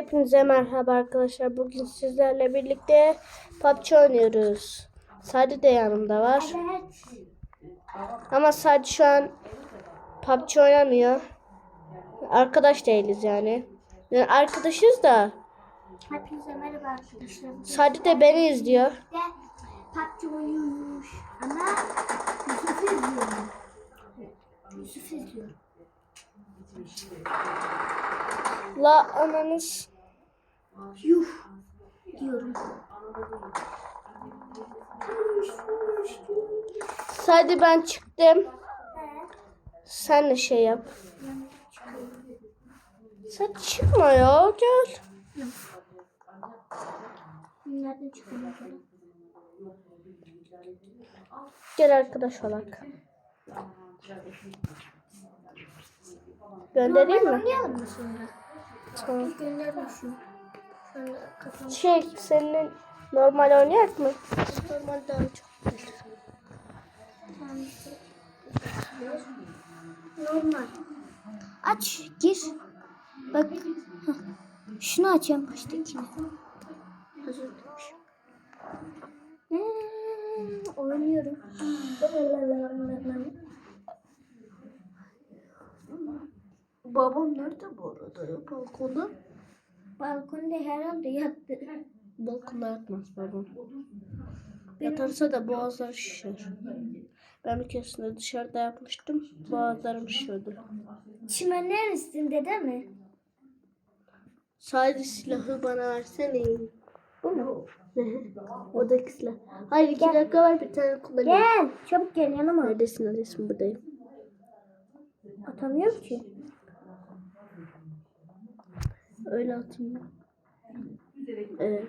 Hepinize merhaba arkadaşlar. Bugün sizlerle birlikte PUBG oynuyoruz. Sadi de yanımda var. Ama Sadi şu an PUBG oynamıyor. Arkadaş değiliz yani. Yani arkadaşız da Hepinize merhaba arkadaşlar. Sadi de beni izliyor. PUBG oynuyormuş. Ama Yusuf izliyorum. Yusuf izliyorum. La ananız. Yuh diyorum. Sadi ben çıktım. Sen de şey yap. Sen çıkma ya gel. Nereden çıkıyor acaba? Gel arkadaş olak. Göndereyim mi? Oynayalım mı? Tamam. Gönderin Şey seninle normal oynayak mı? Normal daha çok. Normal. Aç, gir. Bak. hah. Şunu açayım baştakini. Hazır. Hmm, oynuyorum. Babam nerede bu arada ya balkonda? Balkonda herhalde yattı. Balkonda yatmaz babam. Yatarsa da boğazları şişer. Ben bir keresinde dışarıda yapmıştım. Boğazlarım şişiyordu. Çimenlerin üstünde değil mi? Sadece silahı bana versene. Bu mu? Oradaki silah. Hayır iki dakika var bir tane kullanayım. Gel, çabuk gel yanıma. Neredesin neredesin buradayım. Atamıyorum ki. Öyle atayım. Evet.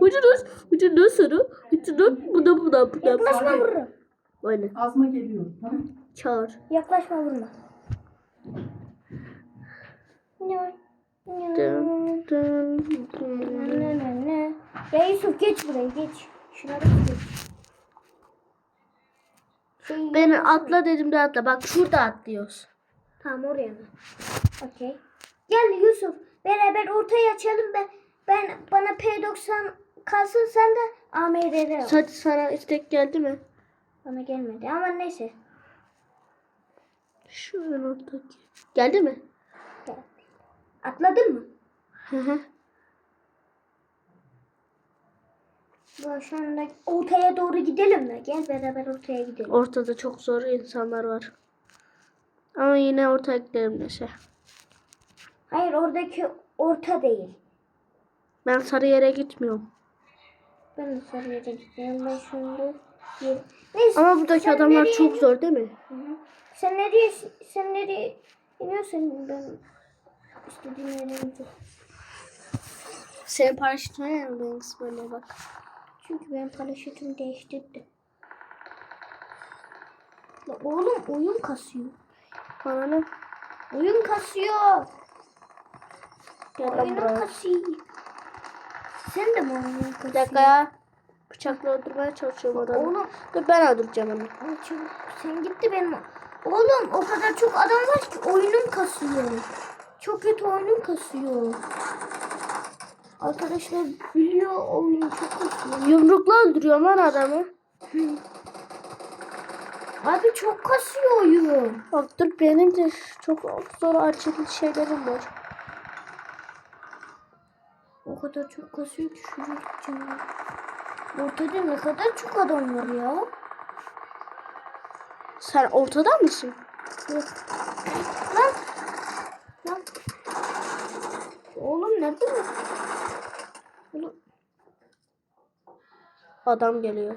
Ucunuz, ucunuz sarı, ucunuz bu da bu da bu da. Yaklaşma vururum. Aynen. Azma geliyor. Tamam. Çağır. Yaklaşma vurma. Ne? Dın, dın, dın. Ne ne ne? Ya Yusuf geç buraya geç. Şuna geç. Şey, Beni atla dedim de atla. Bak şurada atlıyoruz. Tamam oraya mı? Okey. Gel Yusuf. Beraber ortaya açalım ben. Ben bana P90 kalsın sen de AMR'leri al. Hadi sana istek geldi mi? Bana gelmedi ama neyse. Şu en ortadaki. Geldi mi? Gel. Atladın mı? Hı hı. Bu şu anda ortaya doğru gidelim mi? Gel beraber ortaya gidelim. Ortada çok zor insanlar var. Ama yine ortaya gidelim neyse. Hayır oradaki orta değil. Ben sarı yere gitmiyorum. Ben de sarıya gideceğim. Ben şimdi. Neyse. Ama buradaki adamlar çok zor değil mi? Hı hı. Sen nereye sen nereye iniyorsun ben istediğim yere ineceğim. Senin paraşütün var ya benim kısmına bak. Çünkü ben paraşütümü değiştirdim. La oğlum oyun kasıyor. Bana ne? Oyun kasıyor. Gel lan buraya. kasıyor. Sen de mi oyun Bir kasıyor? dakika ya. Bıçakla öldürmeye çalışıyorum adamı. Oğlum Dur ben öldüreceğim onu. Ay çabuk, sen gitti benim. Oğlum o kadar çok adam var ki oyunum kasıyor. Çok kötü oyunum kasıyor. Arkadaşlar biliyor oyun çok kasıyor. Yumrukla öldürüyorum lan adamı. Abi çok kasıyor oyun. Bak dur benim de çok zor açıklı şeylerim var. O kadar çok kasıyor ki şuraya gideceğim. Ortada ne kadar çok adam var ya. Sen ortada mısın? Yok. Lan. Lan. Oğlum nerede mi? Oğlum. Adam geliyor.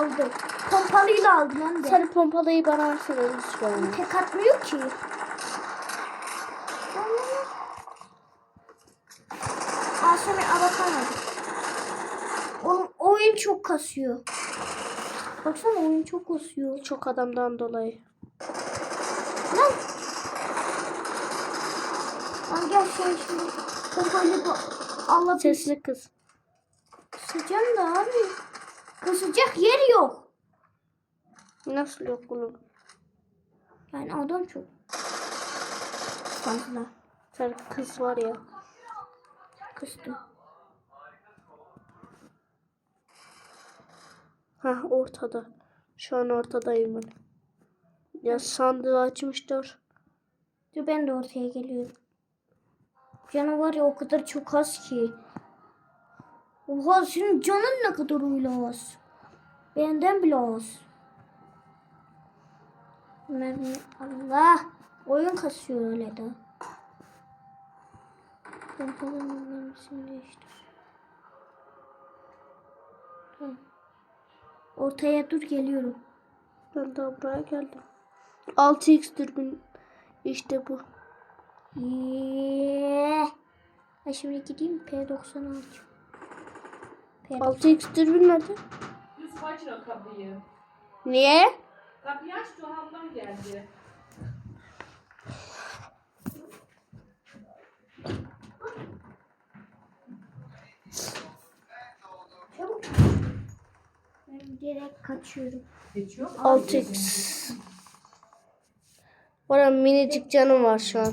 Aldım. Pompalıyla aldım hem de. Sen pompalayı bana versene lütfen. Tek atmıyor ki. Aa sana aratamadım. Oğlum oyun çok kasıyor. Baksana oyun çok kasıyor. Çok adamdan dolayı. Lan. Lan gel şey şimdi. Pompayla bu. Allah Sesli kız. Kısacağım da abi. Kısacak yer yok. Nasıl yok bunun? Yani adam çok fazla Sen kız var ya. kıstı. Ha ortada. Şu an ortadayım ben. Ya sandığı açmışlar. Dur ben de ortaya geliyorum. Canı var ya o kadar çok az ki. Oha senin canın ne kadar öyle az. Benden bile az. Mermi Allah. Oyun kasıyor öyle de. Pompalının mermisini değiştir. Ortaya dur geliyorum. Ben daha buraya geldim. 6x dürbün işte bu. Yeah. Ben şimdi gideyim P90 alacağım. P90. 6x dürbün nerede? Yusuf açın o kapıyı. Niye? Kapıyı aç Tuhan'dan geldi. Çabuk. Ben direkt kaçıyorum. Geçiyor. 6x. Bana minicik canım var şu an.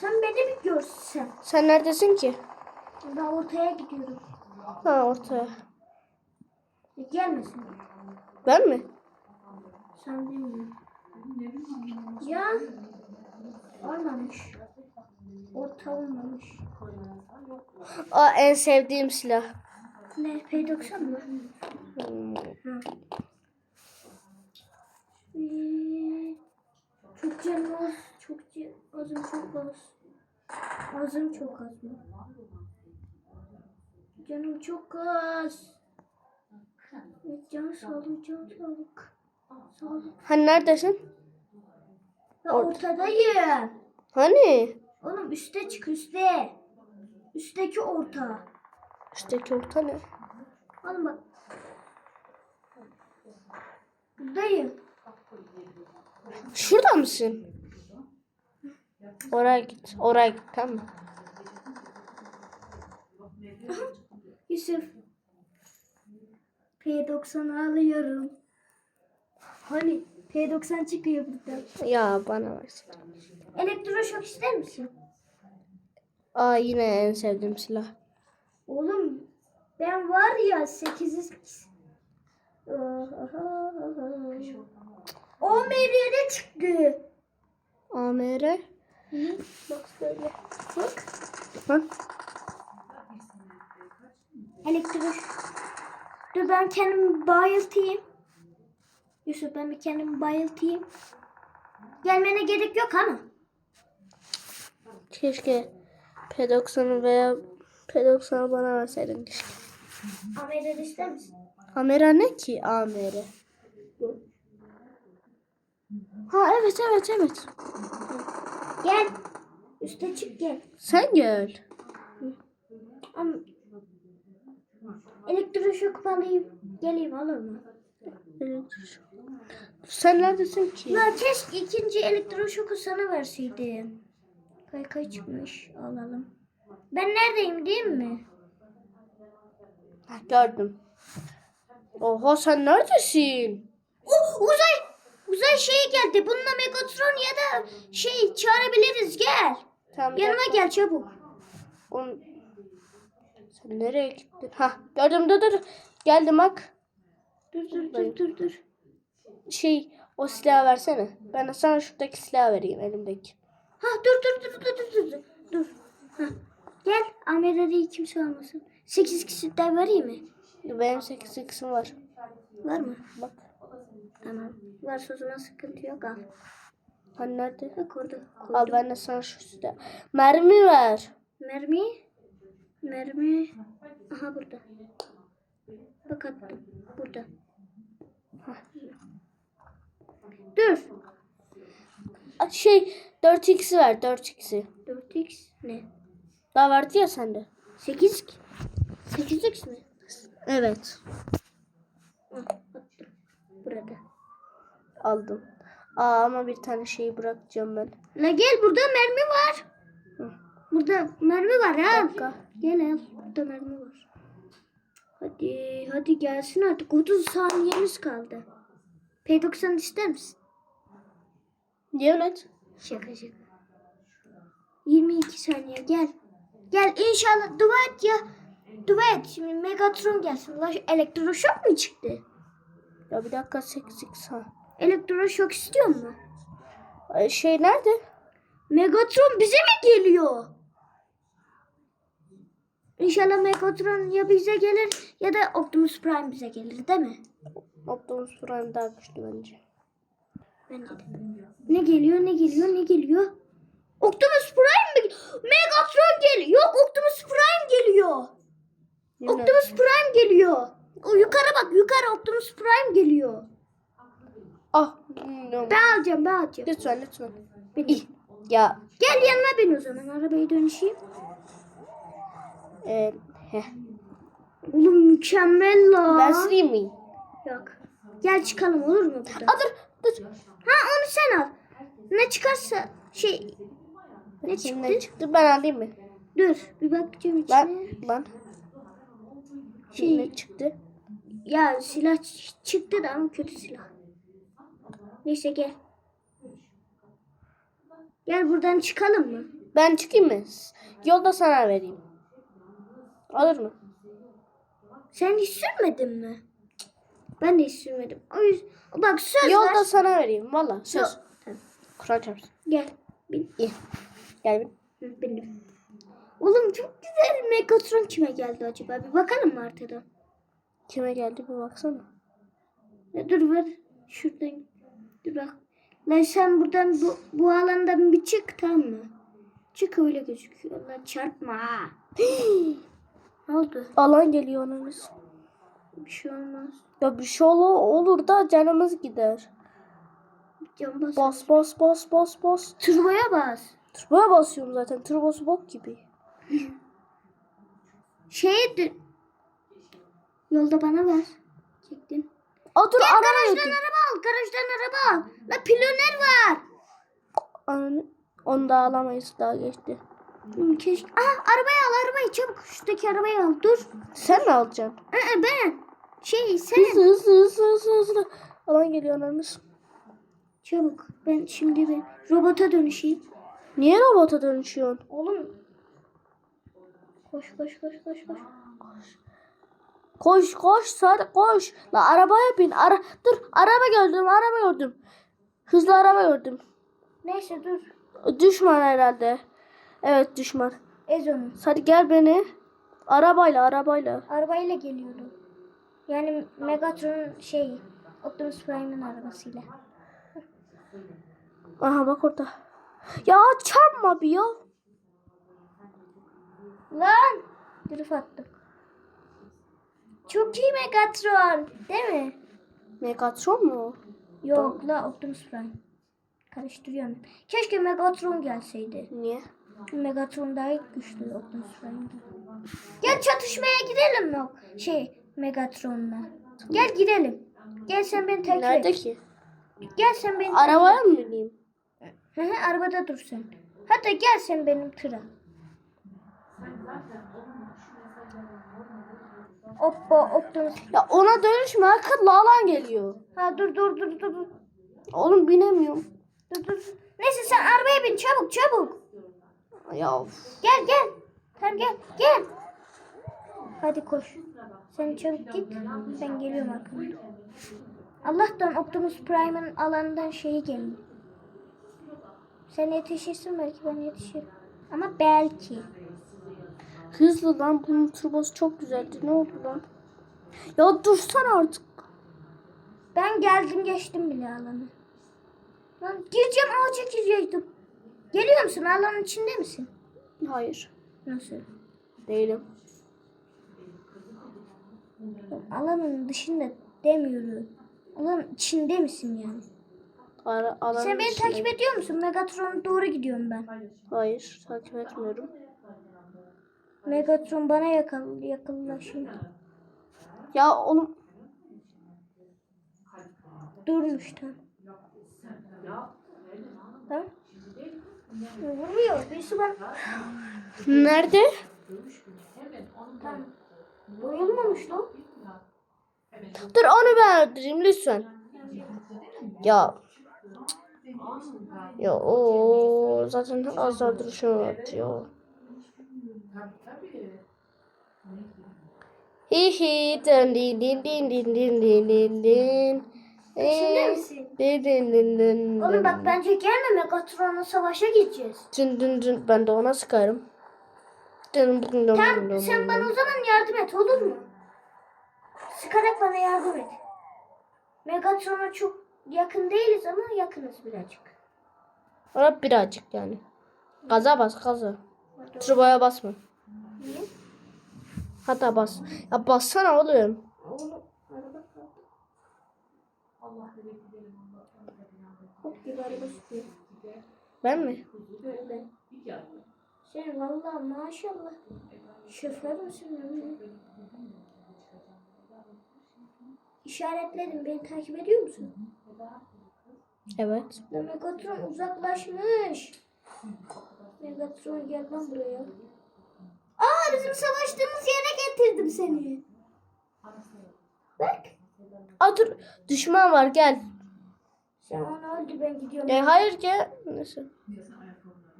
Sen beni bir görsen. Sen neredesin ki? Ben ortaya gidiyorum. Ha ortaya. E, Gelmesin. Ben mi? Sen bilmiyorum. Ya. Olmamış. Orta olmamış. Aa en sevdiğim silah. Ne? P90 mı? Hmm. Ha. Ee, çok az. Çok can, azım çok az. Azım çok az mı? Canım çok az. Evet, can sağlık, can sağlık. Sağlık. Hani neredesin? Ya Orta. ortadayım. Hani? Oğlum üste çık üste. Üstteki orta. Üstteki orta ne? Oğlum bak. Buradayım. Şurada mısın? Oraya git. Oraya git tamam mı? Yusuf. P90 alıyorum. Hani P90 çıkıyor burada. Ya bana versin. Elektroşok ister misin? Aa yine en sevdiğim silah. Oğlum ben var ya 800 O meriyede çıktı. AMR. Bak böyle. Bak. Bak. Elektrik. Dur ben kendimi bayıltayım. Yusuf ben bir kendimi bayıltayım. Gelmene gerek yok ama. Keşke P90'ı veya P90'ı bana verseydin keşke. Amerika'da ister misin? Kamera ne ki AMR? Ha evet evet evet. Gel. Üste çık gel. Sen gel. Ama elektroşok alayım. Geleyim olur mu? Sen neredesin ki? Ya keşke ikinci elektroşoku sana verseydim. Kay kay çıkmış. Alalım. Ben neredeyim değil mi? Gördüm. Oha sen neredesin? Oh, uzay uzay şey geldi. Bununla Megatron ya da şey çağırabiliriz. Gel. Tamam, Yanıma gel çabuk. Oğlum, Sen nereye gittin? Ha gördüm dur dur. Geldim bak. Dur dur dur dur dur. Şey o silahı versene. Ben sana şuradaki silahı vereyim elimdeki. Ha dur dur dur dur dur dur. Dur. Ha. Gel. Ahmet kimse almasın. 8 kişi de vereyim mi? Benim 8 x'im var. Var mı? Bak. Tamam. Varsa o zaman sıkıntı yok al. Hani nerede? Bak orada. Al ben de sana şu silah. Mermi ver. Mermi. Mermi. Aha burada. Bak attım. Burada. Hah. Dur. Şey 4x'i ver 4x'i. 4x ne? Daha vardı ya sende. 8 8x mi? Evet. Attım. Burada. Aldım. Aa ama bir tane şeyi bırakacağım ben. La gel burada mermi var. Hı. Burada mermi var ha. Gel al. Burada mermi var. Hadi hadi gelsin artık. 30 saniyemiz kaldı. P90 ister misin? Yemin et. Şaka şaka. 22 saniye gel. Gel inşallah dua et ya. Dua et. Şimdi Megatron gelsin. Ulan şu elektroşok mu çıktı? Ya bir dakika 8 ha. Elektroşok istiyor mu? Şey nerede? Megatron bize mi geliyor? İnşallah Megatron ya bize gelir ya da Optimus Prime bize gelir değil mi? Optimus Prime daha güçlü bence. Bence de. Ne geliyor ne geliyor ne geliyor? Optimus Prime mi? Megatron geliyor. Yok Optimus Prime geliyor. Et. Optimus Prime geliyor. O yukarı bak yukarı Optimus Prime geliyor. Ah. bilmiyorum. Ben alacağım ben alacağım. Lütfen lütfen. Benim. Ya. Gel yanıma bin o zaman arabayı dönüşeyim. E, heh. Oğlum mükemmel la. Ben sileyim mi? Yok. Gel çıkalım olur mu burada? Aa, dur dur. Ha onu sen al. Ne çıkarsa şey ne çıktı? ne çıktı ben alayım mı? Dur bir bakacağım içine. Ben lan. Şimdi Şey- ne çıktı? Ya silah çıktı da ama kötü silah. Neyse gel. Gel buradan çıkalım mı? Ben çıkayım mı? Yolda sana vereyim. Alır mı? Sen hiç sürmedin mi? Ben de hiç sürmedim. O yüzden bak söz Yolda ver. sana vereyim valla söz. Yok. Kur'an çarpsın. Gel. Bin. İyi. Gel bin. Hı. Oğlum çok güzel Megatron kime geldi acaba? Bir bakalım mı haritadan? Kime geldi bir baksana. Ya dur ver. Şuradan. Dur bak. Lan sen buradan bu, bu alandan bir çık tamam mı? Çık öyle gözüküyor. Lan çarpma ha. ne oldu? Alan geliyor anamız. Bir şey olmaz. Ya bir şey olur, olur da canımız gider. Can bas. Bas bas bas bas bas. Turboya bas. Turboya basıyorum zaten. Turbosu bok gibi. Dön. Yolda bana ver. Çektin. Aa dur Gel araba garajdan yok. araba al. Garajdan araba al. La piloner var. Onu da alamayız daha geçti. Keşke. Aha arabayı al arabayı çabuk. Şuradaki arabayı al. Dur. Sen mi alacaksın? Aa, ben. Şey sen. Hızlı hızlı hızlı hızlı hızlı. Alan geliyor anamız. Çabuk. Ben şimdi bir robota dönüşeyim. Niye robota dönüşüyorsun? Oğlum. Koş koş koş koş koş. Koş koş sarı koş. La arabaya bin. Ara dur araba gördüm araba gördüm. Hızlı araba gördüm. Neyse dur. Düşman herhalde. Evet düşman. Ez onu. Hadi gel beni. Arabayla arabayla. Arabayla geliyorum. Yani Megatron'un şeyi. Optimus Prime'in arabasıyla. Aha bak orada. Ya çarpma bir ya. Lan! Drift attım. Çok iyi Megatron. Değil mi? Megatron mu? Yok la Optimus Prime. Karıştırıyorum. Keşke Megatron gelseydi. Niye? Megatron daha güçlü Optimus Prime'den. Gel çatışmaya gidelim mi? Şey Megatron'la. Gel gidelim. Gel sen beni takip Nerede et. ki? Gel sen beni Arabaya mı bineyim? Hı hı, arabada dur sen. Hatta gel sen benim tıra. Oppo, Optimus. Ya ona dönüşme akıllı alan geliyor. Ha dur dur dur dur. dur. Oğlum binemiyorum. Dur dur. Neyse sen arabaya bin çabuk çabuk. Ya of. Gel gel. Tamam gel gel. Hadi koş. Sen çabuk git. Ben geliyorum arkamda. Allah'tan Optimus Prime'ın alandan şeyi geliyor. Sen yetişirsin belki ben yetişirim. Ama belki. Hızlı lan bunun turbosu çok güzeldi. Ne oldu lan? Ya dursana artık. Ben geldim geçtim bile alanı. Lan gireceğim ağaca girecektim. Geliyor musun? Alanın içinde misin? Hayır. Nasıl? Değilim. Alanın dışında demiyorum. Alanın içinde misin yani? Ara, alanın Sen beni içinde- takip ediyor musun? Megatron'a doğru gidiyorum ben. Hayır takip etmiyorum. Megatron bana yakın, yakınlaşıyor. Ya oğlum Durmuş tam. Tamam. Vurmuyor. Birisi bana... nerede? Bayılmamış lan. Dur onu ben öldüreyim lütfen. Ya. Ya o zaten azar duruşum atıyor. Hi hi din din din din din din din din Peşinde misin? Din din din din. Oğlum bak bence gelme Megatron'la savaşa gideceğiz. Dün dün dün ben de ona sıkarım. Dün dün dün Tamam dün sen bana o zaman yardım et olur mu? Sıkarak bana yardım et. Megatron'a çok yakın değiliz ama yakınız birazcık. Ona birazcık yani. Gaza bas gaza. Turboya basma. Niye? Hatta bas. Ya bassana oğlum. Oğlum araba kaldı. Hop gibi araba sürüyor. Ben mi? Öyle. Sen vallahi maşallah. Şoför müsün? İşaretledim. Beni takip ediyor musun? Evet. Megatron uzaklaşmış. Megatron gel lan buraya. Aa bizim savaştığımız yere getirdim seni. Bak. Aa dur. Düşman var gel. Sen onu öldü ben gidiyorum. Ya hayır gel. Neyse.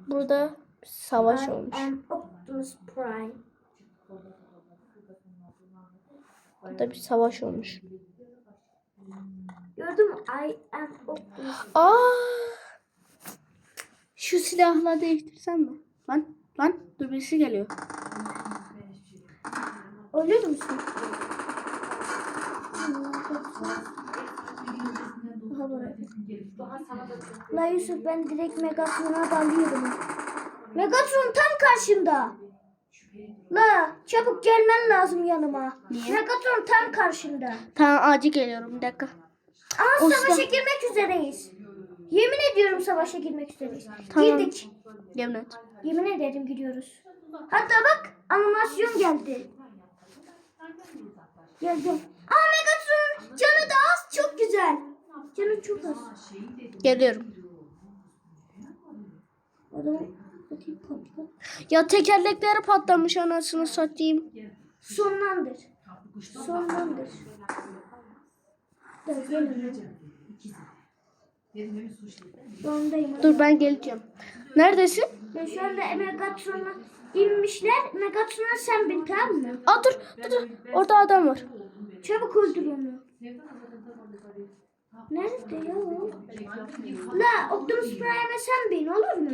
Burada savaş olmuş. I am Optimus Prime. Burada bir savaş olmuş. Gördün mü? I am Optimus. Aa! Şu silahla değiştirsem mi? Lan lan dur birisi geliyor. Ölür müsün? Aha buraya. La Yusuf ben direkt Megatron'a dalıyorum. Megatron tam karşımda. La çabuk gelmen lazım yanıma. Niye? Megatron tam karşımda. Tamam acil geliyorum bir dakika. Aa O savaşa girmek üzereyiz. Yemin ediyorum savaşa girmek üzereyiz. Tamam. Girdik. Yemin et. Yemin ederim gidiyoruz. Hatta bak animasyon geldi. Gel gel. Aa Megatron canı da az çok güzel. Canı çok az. Geliyorum. Adamı bakayım patla. Ya tekerlekleri patlamış anasını satayım. Sonlandır. Sonlandır. Dur gelin. Sondayım. Dur ben geleceğim. Neredesin? Ben şu anda Megatron'a inmişler. Megatron'a sen bin tamam mı? Aa dur dur dur. Orada adam var. Çabuk öldür onu. Nerede ya o? La Optimus Prime'e sen bin olur mu?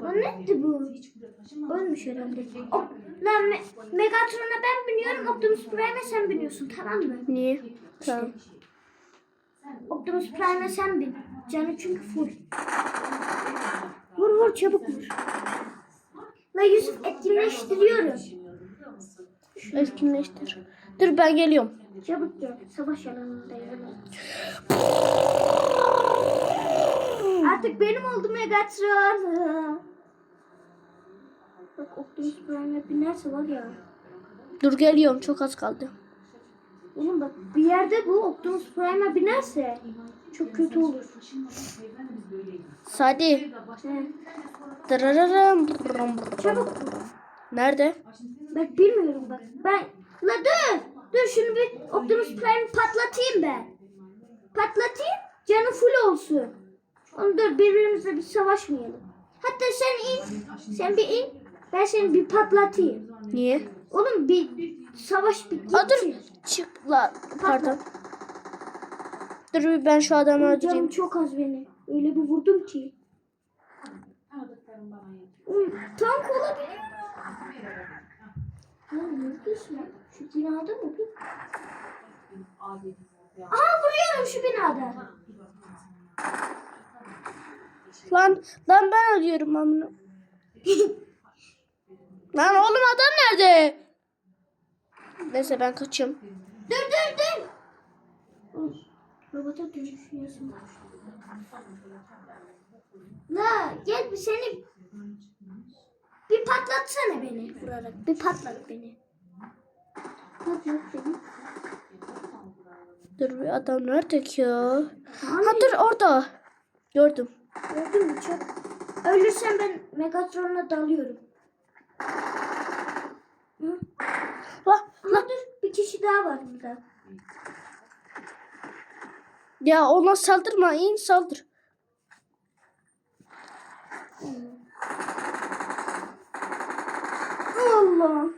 O netti bu? Ölmüş herhalde. O, la Me- Megatron'a ben biniyorum. Optimus Prime'e sen biniyorsun tamam mı? Niye? Tamam. Optimus Prime'e sen bin. Canı çünkü full. Vur vur çabuk vur. La Yusuf etkinleştiriyorum. Etkinleştir. Dur ben geliyorum. Çabuk gel. Savaş alanındayım. Artık benim oldu Megatron. Bak Optimus Prime'e binerse var ya. Dur geliyorum çok az kaldı. Oğlum bak bir yerde bu Optimus Prime'e binerse çok kötü olur. Sadi. Dırırırım. Çabuk. Nerede? Bak bilmiyorum bak. Ben la dur. Dur şunu bir Optimus Prime patlatayım ben. Patlatayım. Canı full olsun. Onu dur birbirimizle bir savaşmayalım. Hatta sen in. Sen bir in. Ben seni bir patlatayım. Niye? Oğlum bir savaş bir Aa dur. Çık la. Pardon. Dur bir ben şu adamı Canım öldüreyim. çok az beni. Öyle bir vurdum ki. Oy, tank olabilir. Lan neredesin? Şu binada mı bu? Aha vuruyorum şu binada. Lan lan ben ölüyorum amına. lan oğlum adam nerede? Neyse ben kaçıyorum. Dur dur dur. Robota dönüşüyorsun. La gel bir seni bir patlatsana beni vurarak. Bir patlat beni. Dur bir adam nerede ki ya? Hani? Ha dur orada. Gördüm. Gördün mü çok? Ölürsen ben Megatron'la dalıyorum. Hı? La Ama dur bir kişi daha var burada. Ya ona saldırma. in saldır. Allah.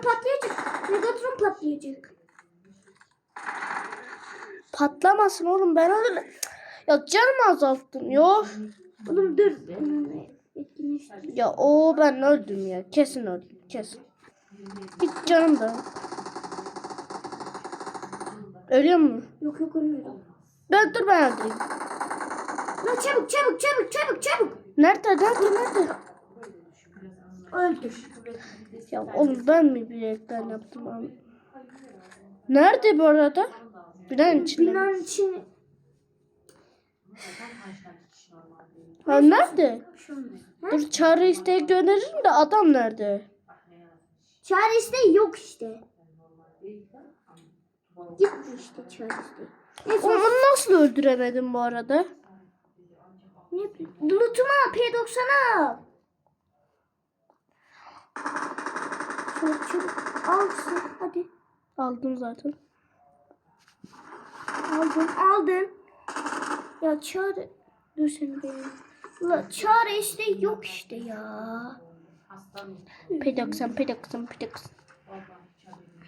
Lan patlayacak. Megatron patlayacak. Patlamasın oğlum ben öyle. Ya canımı azalttın ya. Oğlum dur. Ya o ben öldüm ya. Kesin öldüm. Kesin. Hiç canım da. Ölüyor mu? Yok yok ölmüyorum. Ben dur ben öldüreyim. Lan çabuk çabuk çabuk çabuk çabuk. Nerede nerede nerede? Öldür. Ya oğlum ben mi bilerekten yaptım abi? Nerede bu arada? Binanın içinde. Binanın içine. Ha nerede? Bir? Dur çağrı isteği gönderirim de adam nerede? Çaresi de yok işte. Gitti işte de. Neyse. Onu nasıl öldüremedim bu arada? Ne. Loot'uma P90'a çabuk. Alsın hadi. Aldım zaten. Aldın aldın. Ya çare. Dur seni benim. La çare işte yok işte ya. P90 P90 P90.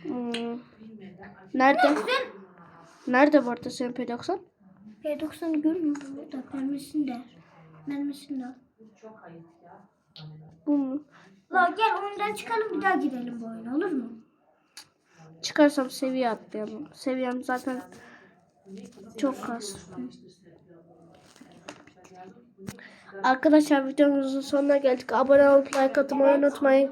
Hmm. Nerede? Nerede bu arada senin P90? P90'ı görmüyorum burada. Mermisinde. Mermisinde. Bu mu? La gel oyundan çıkalım bir daha girelim bu oyuna olur mu? Çıkarsam seviye atlayamam. Seviyem zaten çok az. Arkadaşlar videomuzun sonuna geldik. Abone olup like atmayı unutmayın.